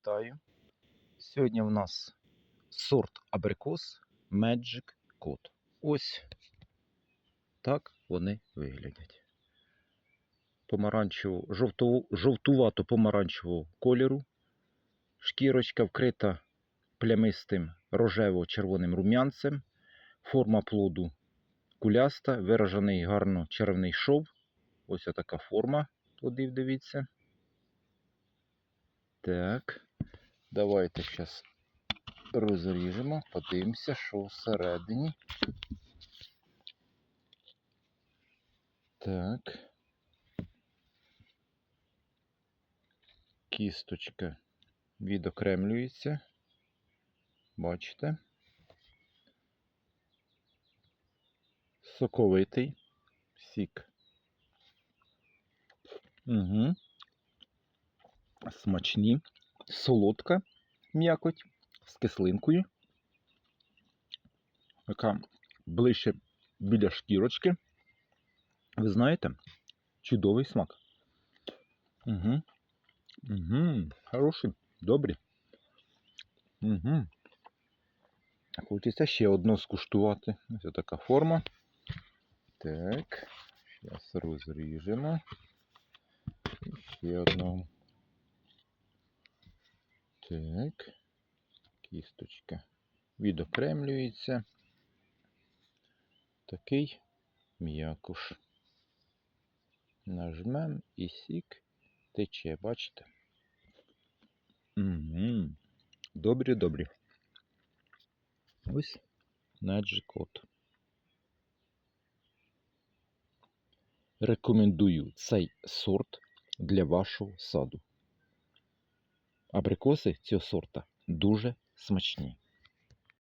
Вітаю. Сьогодні в нас сорт абрикос Magic Code. Ось так вони виглядять. Помаранчево, жовту, жовтувато помаранчевого кольору. Шкірочка вкрита плямистим рожево-червоним рум'янцем. Форма плоду куляста, виражений гарно червний шов. Ось така форма плодів, дивіться. Так, давайте зараз розріжемо, подивимося, що всередині. Так. Кісточка відокремлюється. Бачите? Соковитий сік. Угу. Смачні, солодка м'якоть з кислинкою, яка ближче біля шкірочки. Ви знаєте, чудовий смак. Угу. Угу. Хороший, добрі. Угу. Хочеться ще одну скуштувати. Ось така форма. Так, зараз розріжемо. І ще одну. Так. Кісточка відокремлюється. Такий м'якуш. Нажмем і сік тече, бачите? Угу. Добрі, добрі. Ось Наджикот. Рекомендую цей сорт для вашого саду. Абрикоси цього сорта дуже смачні.